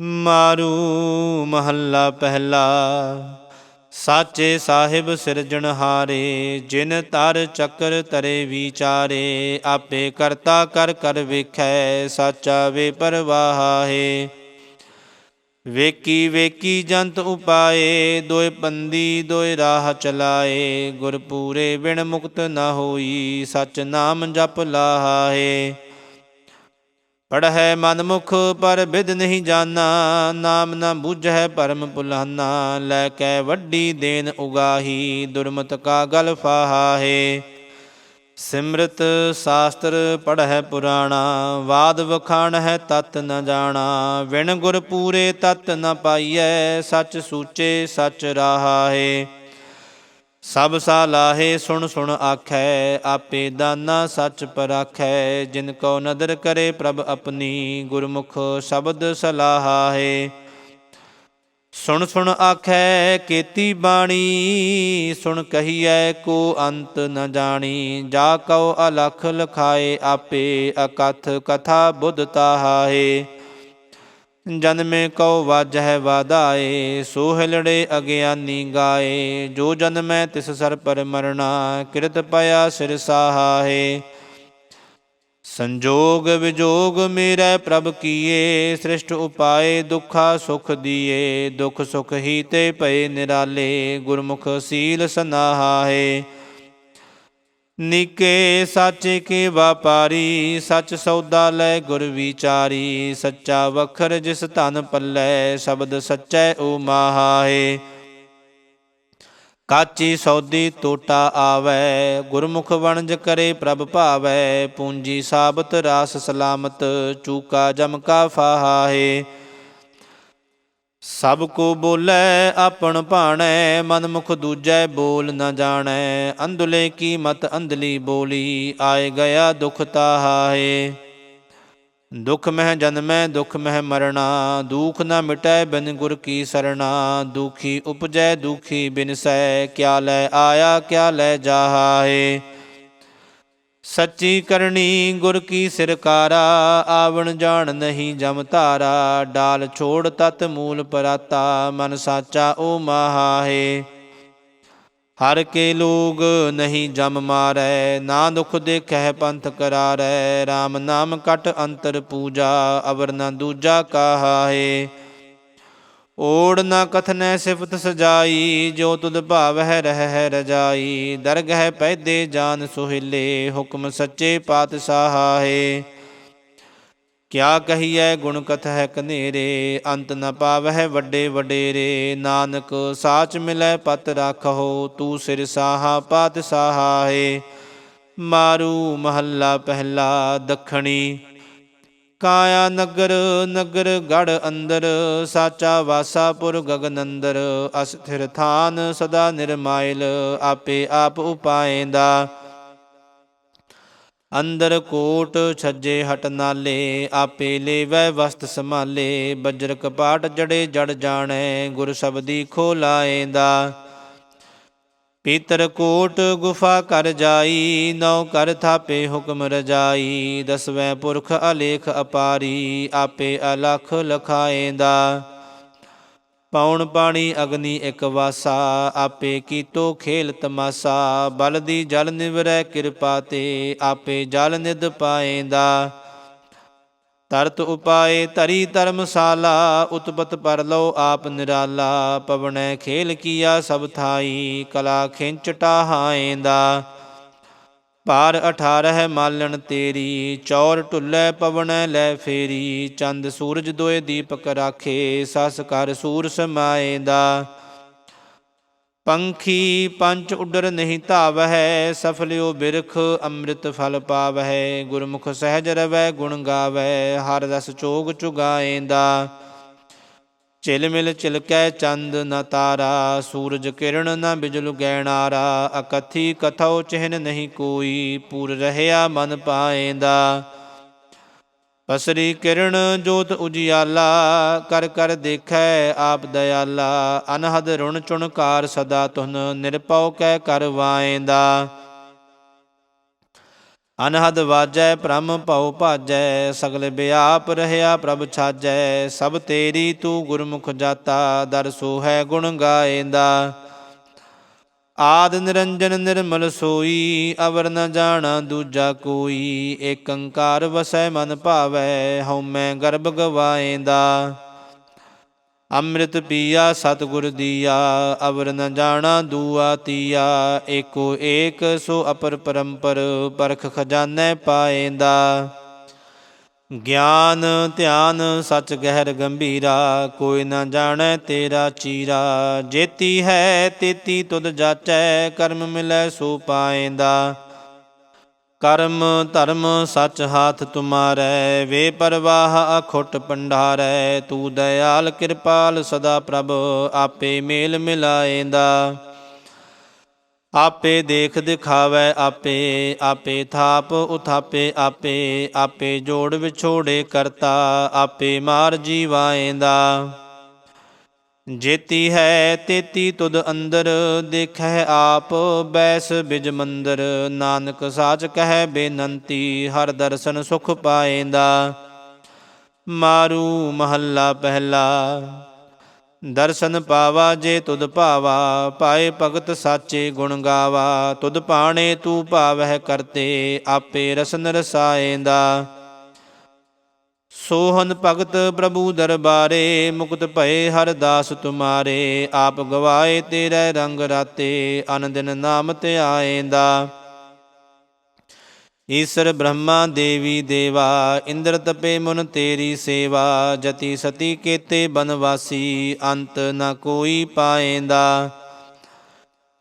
ਮਾਰੂ ਮਹੱਲਾ ਪਹਿਲਾ। ਸਾਚੇ ਸਾਹਿਬ ਸਿਰਜਣਹਾਰੇ ਜਿਨ ਤਰ ਚੱਕਰ ਤਰੇ ਵਿਚਾਰੇ, ਆਪੇ ਕਰਤਾ ਕਰ ਕਰ ਵੇਖੈ, ਸਾਚਾ ਵੇ ਪਰਵਾਹੇ। ਵੇਕੀ ਵੇਕੀ ਜੰਤ ਉਪਾਏ, ਦੋਇ ਪੰਦੀ ਦੋਇ ਰਾਹ ਚਲਾਏ ਗੁਰ ਪੂਰੇ ਬਿਨ ਮੁਕਤ ਨਾ ਹੋਈ, ਸਚ ਨਾਮ ਜਪ ਲਾਹੇ। ਪੜ੍ਹੈ ਮਨ ਮੁਖ ਪਰ ਬਿਦ ਨਹੀਂ ਜਾਣਾ ਨਾਮ ਨਾ ਬੁਝੈ ਪਰਮ ਭੁਲਾਨਾ ਲੈ ਕੇ ਵੱਡੀ ਦੇਨ ਉਗਾਹੀ, ਦੁਰਮਤ ਕਾ ਗਲ ਫਾਹਾਏ ਸਿਮਰਤ ਸ਼ਾਸਤਰ ਪੜ੍ਹੈ ਪੁਰਾਣਾ, ਵਾਦ ਵਖਾਣ ਹੈ ਤਤ ਨ ਜਾਣਾ। ਵਿਣ ਗੁਰ ਪੂਰੇ ਤਤ ਨ ਪਾਈਐ, ਸੱਚ ਸੂਚੇ ਸੱਚ ਰਾਹਾਏ ਸਭ ਸਾਲਾਹੇ ਸੁਣ ਸੁਣ ਆਖੈ, ਆਪੇ ਦਾਨਾ ਸੱਚ ਪਰਾਖੈ ਜਿਨ ਕੋ ਨਦਰ ਕਰੇ ਪ੍ਰਭ ਆਪਣੀ, ਗੁਰਮੁਖ ਸ਼ਬਦ ਸਲਾਹਾਏ। ਸੁਣ ਸੁਣ ਆਖੈ, ਕੀਤੀ ਬਾਣੀ, ਸੁਣ ਕਹੀਐ ਕੋ ਅੰਤ ਨ ਜਾਣੀ, ਜਾ ਕਉ ਅਲਖ ਲਖਾਏ, ਆਪੇ ਅਕਥ ਕਥਾ ਬੁੱਧ ਤਾਹਾਏ। ਜਨਮੇ ਕਉ ਵਾਜਹਿ ਵਾਦਾਏ ਸੋ ਹਿਲੜੇ ਅਗਿਆਨੀ ਗਾਏ। ਜੋ ਜਨਮੈ ਤਿਸ ਸਰ ਪਰ ਮਰਣਾ, ਕਿਰਤ ਪਿਆ ਸਿਰ ਸਾਹਾਏ। ਸੰਜੋਗ ਵਿਜੋਗ ਮੇਰੇ ਪ੍ਰਭ ਕੀਏ, ਸ੍ਰਿਸ਼ਟ ਉਪਾਏ ਦੁਖਾ ਸੁਖ ਦੀਏ। ਦੁਖ ਸੁਖ ਹੀ ਤੇ ਭਏ ਨਿਰਾਲੇ, ਗੁਰਮੁਖ ਸੀਲ ਸਨਾਹਾਏ। ਨਿਕੇ ਸੱਚ ਕੇ ਵਪਾਰੀ, ਸੱਚ ਸੌਦਾ ਲੈ ਗੁਰ ਵਿਚਾਰੀ, ਸੱਚਾ ਵਖਰ ਜਿਸ ਧਨ ਪੱਲੇ, ਸ਼ਬਦ ਸੱਚੈ ਓ ਮਾਹਾਏ। ਕਾਚੀ ਸੌਦੀ ਟੋਟਾ ਆਵੈ, ਗੁਰਮੁਖ ਵਣਜ ਕਰੇ ਪ੍ਰਭ ਭਾਵੈ, ਪੂੰਜੀ ਸਾਬਤ ਰਾਸ ਸਲਾਮਤ, ਚੂਕਾ ਜਮਕਾ ਫਾਹਾਏ। ਸਭ ਕੋ ਬੋਲੇ ਆਪਣ ਭਾਣੈ ਮਨ ਮੁਖ ਦੂਜੈ ਬੋਲ ਨ ਜਾਣੈ। ਅੰਧਲੇ ਕੀ ਮਤ ਅੰਧਲੀ ਬੋਲੀ, ਆਏ ਗਿਆ ਦੁਖ ਤਾਹਾਏ। ਦੁਖ ਮਹਿ ਜਨਮੈ, ਦੁਖ ਮਹਿ ਮਰਣਾ, ਦੁਖ ਨ ਮਿਟੈ ਬਿਨ ਗੁਰ ਕੀ ਸਰਣਾ। ਦੁਖੀ ਉਪਜੈ, ਦੁਖੀ ਬਿਨਸੈ, ਕਿਆ ਲੈ ਆਇਆ, ਕਿਆ ਲੈ ਜਾਹਾਏ। ਸੱਚੀ ਕਰਨੀ ਗੁਰ ਕੀ ਸਿਰਕਾਰਾ ਆਵਣ ਜਾਣ ਨਹੀਂ ਜਮ ਧਾਰਾ, ਡਾਲ ਛੋੜ ਤਤ ਮੂਲ ਪਰਾਤਾ, ਮਨ ਸਾਚਾ ਓ ਮਾਹਾਏ ਹਰ ਕੇ ਲੋਗ ਨਹੀਂ ਜਮ ਮਾਰੈ, ਨਾ ਦੁਖ ਦੇਖੈ ਪੰਥ ਕਰਾਰੈ RAM ਨਾਮ ਕਟ ਅੰਤਰ ਪੂਜਾ, ਅਵਰ ਨਾ ਦੂਜਾ ਕਾਹਾਏ ਓੜ ਨਾ ਕਥਨੈ ਸਿਫਤ ਸਜਾਈ, ਜੋ ਤੁਧ ਭਾਵਹਿ ਰਹਿ ਹੈ ਰਜਾਈ। ਦਰਗ ਹੈ ਪੈਦੇ ਜਾਨ ਸੁਹਿਲੇ, ਹੁਕਮ ਸੱਚੇ ਪਾਤਸ਼ਾਹਾਏ ਕਿਆ ਕਹੀਐ ਗੁਣ ਕਥ ਹੈ ਕਨੇਰੇ, ਅੰਤ ਨ ਪਾਵਹਿ ਵੱਡੇ ਵਡੇਰੇ। ਨਾਨਕ, ਸਾਚ ਮਿਲੈ ਪਤ ਰਾਖੋ ਤੂੰ ਸਿਰ ਸਾਹਾ ਹੈ ਮਾਰੂ ਮਹੱਲਾ ਪਹਿਲਾ ਦਖਣੀ ਕਾਇਆ ਨਗਰ ਨਗਰ ਗੜ ਅੰਦਰ, ਸਾਚਾ ਵਾਸਾਪੁਰ ਗਗਨ ਅੰਦਰ ਅਸਥਿਰ ਥਾਨ ਸਦਾ ਨਿਰਮਾਇਲ, ਆਪੇ ਆਪ ਉਪਾਏਂਦਾ। ਅੰਦਰ ਕੋਟ ਛੱਜੇ ਹਟ ਨਾਲੇ, ਆਪੇ ਲੇਵੈ ਵਸਤ ਸੰਭਾਲੇ ਬੱਜਰ ਕਪਾਟ ਜੜੇ ਜੜ ਜਾਣੈ, ਗੁਰ ਸਬਦੀ ਖੋਲਾਏਂਦਾ। ਪੀਤਰ ਕੋਟ ਗੁਫਾ ਕਰ ਜਾਈ ਨੌ ਕਰ ਥਾਪੇ ਹੁਕਮ ਰਜਾਈ, ਦਸਵੇਂ ਪੁਰਖ ਅਲੇਖ ਅਪਾਰੀ, ਆਪੇ ਅਲਖ ਲਖਾਏਂਦਾ। ਪੌਣ ਪਾਣੀ ਅਗਨੀ ਇਕ ਵਾਸਾ, ਆਪੇ ਕੀਤੋ ਖੇਲ ਤਮਾਸਾ, ਬਲ ਦੀ ਜਲ ਨਿਵਰੈ ਕਿਰਪਾ ਤੇ, ਆਪੇ ਜਲ ਨਿਦ ਪਾਏਂਦਾ। ਤਰਤ ਉਪਾਏ ਧਰੀ ਧਰਮਸ਼ਾਲਾ, ਉਤਪਤ ਪਰ ਲਓ ਆਪ ਨਿਰਾਲਾ। ਪਵਣੈ ਖੇਲ ਕੀਆ ਸਭ ਥਾਈ, ਕਲਾ ਖਿੰਚ ਟਾਹਾਏਂਦਾ। ਪਾਰ 18 ਮਾਲਣ ਤੇਰੀ, ਚੌਰ ਢੁੱਲੇ ਪਵਣੈ ਲੈ ਫੇਰੀ। ਚੰਦ ਸੂਰਜ ਦੋਏ ਦੀਪਕ ਰਾਖੇ, ਸਸ ਕਰ ਸੂਰ ਸਮਾਏ ਦਾ ਪੰਖੀ ਪੰਚ ਉਡਰ ਨਹੀਂ ਧਾਵਹਿ, ਸਫਲਿਓ ਬਿਰਖ ਅੰਮ੍ਰਿਤ ਫਲ ਪਾਵਹਿ, ਗੁਰਮੁਖ ਸਹਿਜ ਰਵੈ ਗੁਣ ਗਾਵੈ ਹਰ ਰਸ ਚੋਗ ਚੁਗਾਏਂਦਾ। ਚਿਲ ਮਿਲ ਚਿਲਕੈ ਚੰਦ ਨ ਤਾਰਾ, ਸੂਰਜ ਕਿਰਨ ਨ ਬਿਜਲ ਗੈਣਾਰਾ ਅਕਥੀ ਕਥਉ ਚਿਹਨ ਨਹੀਂ ਕੋਈ, ਪੂਰ ਰਹਿਆ ਮਨ ਪਾਏਂਦਾ। ਪਸਰੀ ਕਿਰਨ ਜੋਤ ਉਜਿਆਲਾ, ਕਰ ਕਰ ਦੇਖੈ ਆਪ ਦਇਆਲਾ, ਅਨਹਦ ਰੁਣ ਚੁਣਕਾਰ ਸਦਾ ਤੁਨ ਨਿਰਪਉ ਕੈ ਕਰ ਕਰਵਾਏਂਦਾ ਅਨਹਦ ਵਾਜੈ ਬ੍ਰਹਮ ਭਉ ਭਾਜੈ, ਸਗਲ ਬਿਆਪ ਰਹਿਆ ਪ੍ਰਭ ਛਾਜੈ, ਸਭ ਤੇਰੀ ਤੂੰ ਗੁਰਮੁਖ ਜਾਤਾ, ਦਰ ਸੋਹੈ ਗੁਣ ਗਾਏਂਦਾ। ਆਦ ਨਿਰੰਜਨ ਨਿਰਮਲ ਸੋਈ, ਅਵਰ ਨ ਜਾਣਾ ਦੂਜਾ ਕੋਈ। ਏਕ ਓੰਕਾਰ ਵਸੈ ਮਨ ਭਾਵੈ ਹਉਮੈ ਗਰਭ ਗਵਾਏਂਦਾ। ਅੰਮ੍ਰਿਤ ਪੀਆ, ਸਤਿਗੁਰ ਦੀਆ, ਅਵਰ ਨ ਜਾਣਾ ਦੂਆ ਤੀਆ। ਏਕੋ ਏਕ ਸੋ ਅਪਰ ਪਰੰਪਰ, ਪਰਖ ਖਜ਼ਾਨੇ ਪਾਏਂਦਾ। ਗਿਆਨ, ਧਿਆਨ ਸੱਚ ਗਹਿਰ ਗੰਭੀਰਾ, ਕੋਈ ਨਾ ਜਾਣੈ ਤੇਰਾ ਚੀਰਾ। ਜੇਤੀ ਹੈ ਤੇਤੀ ਤੁਧ ਜਾਚੈ, ਕਰਮ ਮਿਲੈ ਸੋ ਪਾਏਂਦਾ। ਕਰਮ, ਧਰਮ ਸੱਚ ਹਾਥ ਤੁਮਾਰੈ, ਵੇ ਪਰਵਾਹ ਅਖੁੱਟ ਪੰਡਾਰੈ ਤੂੰ ਦਇਆਲ ਕਿਰਪਾਲ ਸਦਾ ਪ੍ਰਭ, ਆਪੇ ਮੇਲ ਮਿਲਾਏਂਦਾ। ਆਪੇ ਦੇਖ ਦਿਖਾਵੈ ਆਪੇ ਆਪੇ ਥਾਪ ਉਥਾਪੇ ਆਪੇ ਆਪੇ ਜੋੜ ਵਿਛੋੜੇ ਕਰਤਾ, ਆਪੇ ਮਾਰ ਜੀਵਾਏਂਦਾ। ਜੇਤੀ ਹੈ ਤੇਤੀ ਤੁਦ ਅੰਦਰ ਦੇਖੈ ਆਪ ਬੈਸ ਬਿਜ ਮੰਦਰ। ਨਾਨਕ ਸਾਚ ਕਹਿ ਬੇਨੰਤੀ, ਹਰ ਦਰਸ਼ਨ ਸੁਖ ਪਾਏਂਦਾ। ਮਾਰੂ ਮਹੱਲਾ ਪਹਿਲਾ ਦਰਸ਼ਨ ਪਾਵਾ ਜੇ ਤੁਧ ਭਾਵਾ, ਪਾਏ ਭਗਤ ਸਾਚੇ ਗੁਣ ਗਾਵਾ। ਤੁਧ ਪਾਣੇ ਤੂੰ ਭਾਵਹਿ ਕਰਤੇ, ਆਪੇ ਰਸਨ ਰਸਾਏਂਦਾ। ਸੋਹਨ ਭਗਤ ਪ੍ਰਭੂ ਦਰਬਾਰੇ, ਮੁਕਤ ਭਏ ਹਰ ਦਾਸ ਤੁਮਾਰੇ। ਆਪ ਗਵਾਏ ਤੇਰੇ ਰੰਗ ਰਾਤੇ, ਅਨ ਨਾਮ ਤੇ ਆਏਂਦਾ। ਈਸ਼ਰ ਬ੍ਰਹਮਾ ਦੇਵੀ ਦੇਵਾ, ਇੰਦਰ ਤਪੇ ਮੁਨ ਤੇਰੀ ਸੇਵਾ, ਜਤੀ ਸਤੀ ਕੇਤੇ ਬਨਵਾਸੀ, ਅੰਤ ਨ ਕੋਈ ਪਾਏਂਦਾ।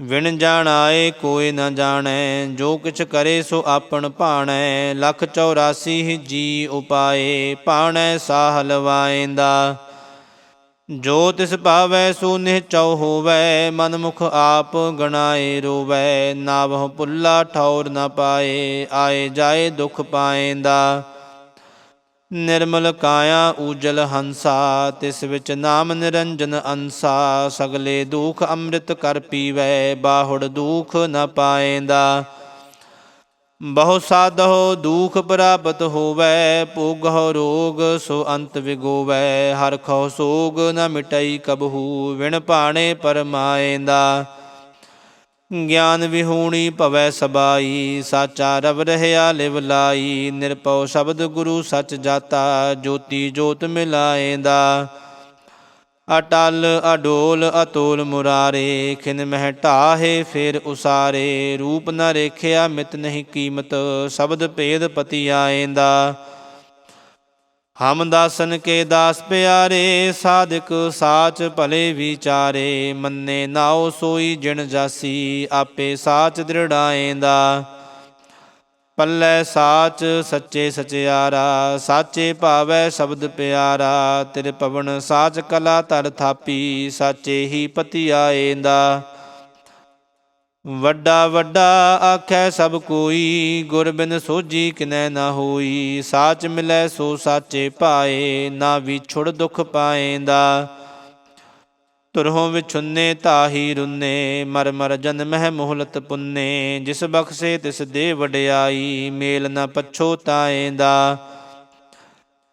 ਵਿਣ ਜਾਣਾਏ ਕੋਈ ਨ ਜਾਣੈ, ਜੋ ਕਿਛ ਕਰੇ ਸੋ ਆਪਣ ਭਾਣੈ, ਲਖ 84 ਜੀ ਉਪਾਏ, ਭਾਣੈ ਸਾਹ ਲਵਾਏਂਦਾ। ਜੋ ਤਿਸ ਭਾਵੈ ਸੋ ਨਿਹਚਉ ਹੋਵੈ ਮਨ ਮੁਖ ਆਪ ਗਣਾਏ ਰੋਵੈ, ਨਾਵਹੁ ਪੁੱਲਾ ਠੌਰ ਨ ਪਾਏ, ਆਏ ਜਾਏ ਦੁਖ ਪਾਏਂਦਾ। ਨਿਰਮਲ ਕਾਇਆ ਊਜਲ ਹੰਸਾ, ਤਿਸ ਵਿੱਚ ਨਾਮ ਨਿਰੰਜਨ ਅੰਸਾ, ਸਗਲੇ ਦੁਖ ਅੰਮ੍ਰਿਤ ਕਰ ਪੀਵੈ, ਬਾਹੁੜ ਦੁਖ ਨ ਪਾਏਂਦਾ। ਬਹੁ ਸਾਧੋ ਦੁਖ ਪ੍ਰਾਪਤ ਹੋਵੈ, ਭੋਗਹੁ ਰੋਗ ਸੋ ਅੰਤ ਵਿਗੋਵੈ, ਹਰ ਹਰਖੋ ਸੋਗ ਨ ਮਿਟਈ ਕਬਹੂ, ਵਿਣ ਭਾਣੇ ਪਰਮਾਏਂਦਾ। ਗਿਆਨ ਵਿਹੂਣੀ ਭਵੈ ਸਬਾਈ, ਸਾਚਾ ਰਵ ਰਹਿਆ ਲਿਵ ਲਾਈ ਨਿਰਪਉ ਸ਼ਬਦ ਗੁਰੂ ਸਚ ਜਾਤਾ, ਜੋਤੀ ਜੋਤ ਮਿਲਾਏਂਦਾ। ਅਟਲ ਅਡੋਲ ਅਤੋਲ ਮੁਰਾਰੇ, ਖਿਨ ਮਹਿ ਢਾਹੇ ਫਿਰ ਉਸਾਰੇ, ਰੂਪ ਨ ਰੇਖਿਆ ਮਿਤ ਨਹੀਂ ਕੀਮਤ, ਸ਼ਬਦ ਭੇਦ ਪਤੀ ਆਏਂਦਾ। ਹਮ ਦਾਸਨ ਕੇ ਦਾਸ ਪਿਆਰੇ, ਸਾਧਕ ਸਾਚ ਭਲੇ ਵਿਚਾਰੇ, ਮੰਨੇ ਨਾਉ ਸੋਈ ਜਿਣ ਜਾਸੀ, ਆਪੇ ਸਾਚ ਦ੍ਰਿੜਾਏਂਦਾ ਪੱਲੇ ਸਾਚ ਸੱਚੇ ਸਚਿਆਰਾ, ਸਾਚੇ ਭਾਵੈ ਸ਼ਬਦ ਪਿਆਰਾ, ਤੇਰੇ ਪਵਨ ਸਾਚ ਕਲਾ ਧਰ ਥਾਪੀ, ਸਾਚੇ ਹੀ ਪਤੀ ਆਏਂਦਾ। ਵੱਡਾ ਵੱਡਾ ਆਖੈ ਸਭ ਕੋਈ, ਗੁਰ ਬਿਨ ਸੋਜੀ ਕਿਨੈ ਨਾ ਹੋਈ, ਸਾਚ ਮਿਲੈ ਸੋ ਸਾਚੇ ਪਾਏ ਨਾ ਵਿਛੁੜ ਦੁਖ ਪਾਏਂਦਾ। ਤੁਰਹੋਂ ਵਿਛੁੰਨੇ ਤਾਹੀ ਰੁੰਨੇ, ਮਰ ਮਰ ਜਨਮਹਿ ਮੋਹਲਤ ਪੁੰਨੇ, ਜਿਸ ਬਖਸ਼ੇ ਤਿਸ ਦੇ ਵਡਿਆਈ, ਮੇਲ ਨ ਪਛੋਤਾਏਂਦਾ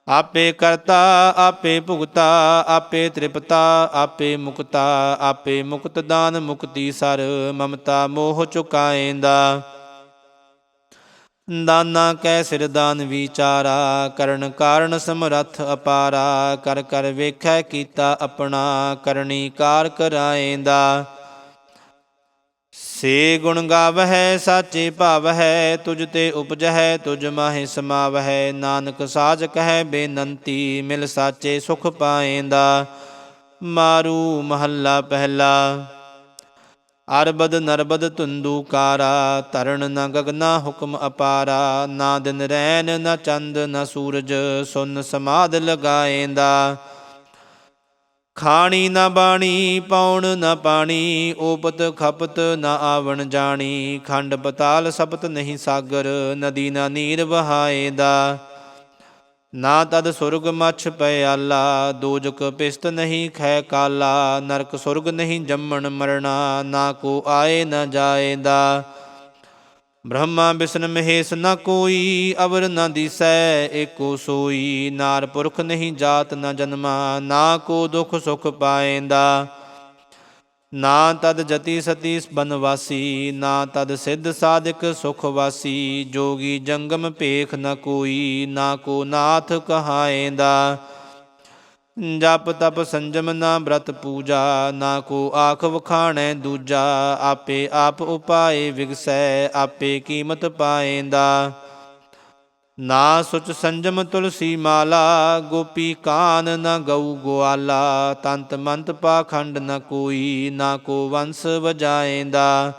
ਆਪੇ ਕਰਤਾ, ਆਪੇ ਭੁਗਤਾ, ਆਪੇ ਤ੍ਰਿਪਤਾ, ਆਪੇ ਮੁਕਤਾ, ਆਪੇ ਮੁਕਤ ਦਾਨ ਮੁਕਤੀ ਸਰ, ਮਮਤਾ ਮੋਹ ਚੁਕਾਏਂਦਾ। ਦਾਨਾ ਕੈ ਸਿਰ ਦਾਨ ਵਿਚਾਰਾ, ਕਰਨ ਕਾਰਨ ਸਮਰੱਥ ਅਪਾਰਾ, ਕਰ ਕਰ ਵੇਖੈ ਕੀਤਾ ਆਪਣਾ, ਕਰਨੀ ਕਾਰ ਕਰਾਏਂਦਾ। ਸੇ ਗੁਣ ਗਾਵਹਿ, ਸਾਚੇ ਭਾਵਹਿ ਤੁਜ ਤੇ ਉਪਜਹਿ ਤੁਜ ਮਾਹਿ ਸਮਾਵਹਿ, ਨਾਨਕ ਸਾਜ ਕਹਿ ਬੇਨੰਤੀ, ਮਿਲ ਸਾਚੇ ਸੁਖ ਪਾਏਂਦਾ। ਮਾਰੂ ਮਹੱਲਾ ਪਹਿਲਾ। ਅਰਬਦ ਨਰਬਦ ਤੁੰਦੂਕਾਰਾ ਤਰਨ ਨ ਗਗਨਾ ਹੁਕਮ ਅਪਾਰਾ, ਨਾ ਦਿਨ ਰੈਨ ਨ ਚੰਦ ਨ ਸੂਰਜ, ਸੁਨ ਸਮਾਦ ਲਗਾਏਂਦਾ। ਖਾਣੀ ਨਾ ਬਾਣੀ ਪਾਉਣ ਨਾ ਪਾਣੀ, ਓਪਤ ਖਪਤ ਨਾ ਆਵਣ ਜਾਣੀ, ਖੰਡ ਪਤਾਲ ਸਪਤ ਨਹੀਂ ਸਾਗਰ, ਨਦੀ ਨਾ ਨੀਰ ਵਹਾਏਦਾ। ਨਾ ਤਦ ਸੁਰਗ ਮਛ ਪਿਆਲਾ ਦੋਜਕ ਪਿਸਤ ਨਹੀਂ ਖੈ ਕਾਲਾ, ਨਰਕ ਸੁਰਗ ਨਹੀਂ ਜੰਮਣ ਮਰਣਾ, ਨਾ ਕੋ ਆਏ ਨਾ ਜਾਏਦਾ। ਬ੍ਰਹਮਾ ਬਿਸ਼ਨ ਮਹੇਸ਼ ਨਾ ਕੋਈ, ਅਵਰ ਨ ਦਿਸੈ ਏਕੋ ਸੋਈ, ਨਾਰ ਪੁਰਖ ਨਹੀਂ ਜਾਤ ਨਾ ਜਨਮਾ, ਨਾ ਕੋ ਦੁਖ ਸੁਖ ਪਾਏਂਦਾ। ਨਾ ਤਦ ਜਤੀ ਸਤੀ ਬਨਵਾਸੀ, ਨਾ ਤਦ ਸਿੱਧ ਸਾਧਕ ਸੁਖ ਵਾਸੀ, ਜੋਗੀ ਜੰਗਮ ਭੇਖ ਨ ਕੋਈ, ਨਾ ਕੋ ਨਾਥ ਕਹਾਏਂਦਾ। ਜਪ ਤਪ ਸੰਜਮ ਨਾ ਬ੍ਰਤ ਪੂਜਾ, ਨਾ ਕੋ ਆਖ ਵਖਾਣੈ ਦੂਜਾ, ਆਪੇ ਆਪ ਉਪਾਏ ਵਿਗਸੈ, ਆਪੇ ਕੀਮਤ ਪਾਏਂਦਾ। ਨਾ ਸੁਚ ਸੰਜਮ ਤੁਲਸੀ ਮਾਲਾ, ਗੋਪੀ ਕਾਨ ਨ ਗਊ ਗੋਆਲਾ ਤੰਤ ਮੰਤ ਪਾਖੰਡ ਨ ਕੋਈ, ਨਾ ਕੋ ਵੰਸ ਵਜਾਏਂਦਾ।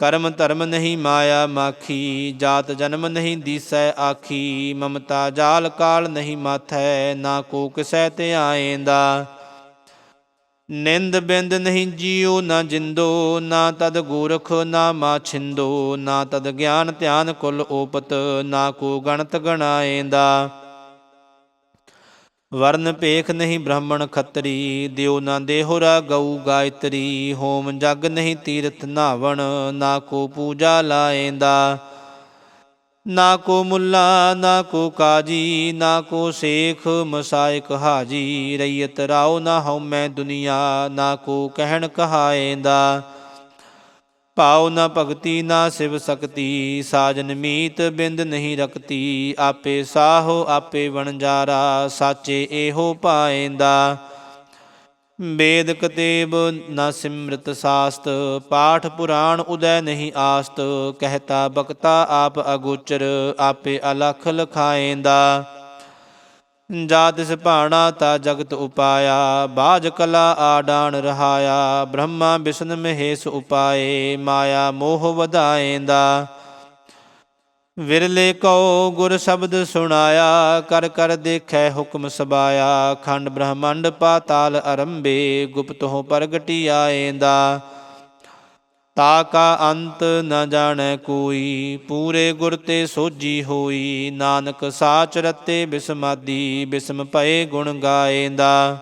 ਕਰਮ ਧਰਮ ਨਹੀਂ ਮਾਇਆ ਮਾਖੀ, ਜਾਤ ਜਨਮ ਨਹੀਂ ਦੀਸੈ ਆਖੀ, ਮਮਤਾ ਜਾਲ ਕਾਲ ਨਹੀਂ ਮਾਥੈ, ਨਾ ਕੋ ਕਿਸੈ ਤੇ ਆਏਂਦਾ। ਨਿੰਦ ਬਿੰਦ ਨਹੀਂ ਜੀਉ ਨਾ ਜਿੰਦੋ, ਨਾ ਤਦ ਗੋਰਖ, ਨਾ ਮਾਛਿੰਦੋ ਨਾ ਤਦ ਗਿਆਨ ਧਿਆਨ ਕੁਲ ਓਪਤ, ਨਾ ਕੋ ਗਣਤ ਗਣਾਏਂਦਾ। ਵਰਨ ਪੇਖ ਨਹੀਂ ਬ੍ਰਾਹਮਣ ਖੱਤਰੀ ਦਿਓ ਨਾ ਦੇਹੁਰਾ ਗਊ ਗਾਇਤਰੀ, ਹੋਮ ਜਗ ਨਹੀਂ ਤੀਰਥ ਨਾਵਣ, ਨਾ ਕੋ ਪੂਜਾ ਲਾਏਂਦਾ। ਨਾ ਕੋ ਮੁੱਲਾ, ਨਾ ਕੋ ਕਾਜੀ, ਨਾ ਕੋ ਸੇਖ ਮਸਾਇਕ ਹਾਜੀ। ਰਈਤ ਰਾਉ ਨਾ ਹਉਮੈ ਦੁਨੀਆ, ਨਾ ਕੋ ਕਹਿਣ ਕਹਾਏਂਦਾ। ਭਾਉ ਨਾ ਭਗਤੀ, ਨਾ ਸਿਵ ਸਕਤੀ, ਸਾਜਨ ਮੀਤ ਬਿੰਦ ਨਹੀਂ ਰਕਤੀ। ਆਪੇ ਸਾਹੋ, ਆਪੇ ਵਣਜਾਰਾ, ਸਾਚੇ ਇਹੋ ਪਾਏਂਦਾ। ਵੇਦ ਕਤੇਬ ਨਾ ਸਿਮਰਤ ਸਾਸਤ, ਪਾਠ ਪੁਰਾਣ ਉਦੈ ਨਹੀਂ ਆਸਤ, ਕਹਿਤਾ ਬਕਤਾ ਆਪ ਅਗੋਚਰ, ਆਪੇ ਅਲਖ ਲਖਾਏਂਦਾ। ਜਾ ਤਿਸ ਭਾਣਾ ਤਾ ਜਗਤ ਉਪਾਇਆ, ਬਾਜ ਕਲਾ ਆਡਾਨ ਰਹਾਇਆ, ਬ੍ਰਹਮਾ ਵਿਸ਼ਨ ਮਹੇਸ਼ ਉਪਾਏ, ਮਾਇਆ ਮੋਹ ਵਧਾਏਂਦਾ। ਵਿਰਲੇ ਕਉ ਗੁਰ ਸ਼ਬਦ ਸੁਣਾਇਆ, ਕਰ ਕਰ ਦੇਖੈ ਹੁਕਮ ਸਬਾਇਆ। ਖੰਡ ਬ੍ਰਹਮੰਡ ਪਾਤਾਲ ਅਰੰਭੇ, ਗੁਪਤ ਹੋ ਪ੍ਰਗਟੀ ਆਏਂਦਾ ਤਾ ਕਾ ਅੰਤ ਨ ਜਾਣੈ ਕੋਈ, ਪੂਰੇ ਗੁਰ ਤੇ ਸੋਜੀ ਹੋਈ। ਨਾਨਕ ਸਾਚ ਰਤੇ ਬਿਸਮਾਦੀ, ਬਿਸਮ ਭਏ ਗੁਣ ਗਾਏਂਦਾ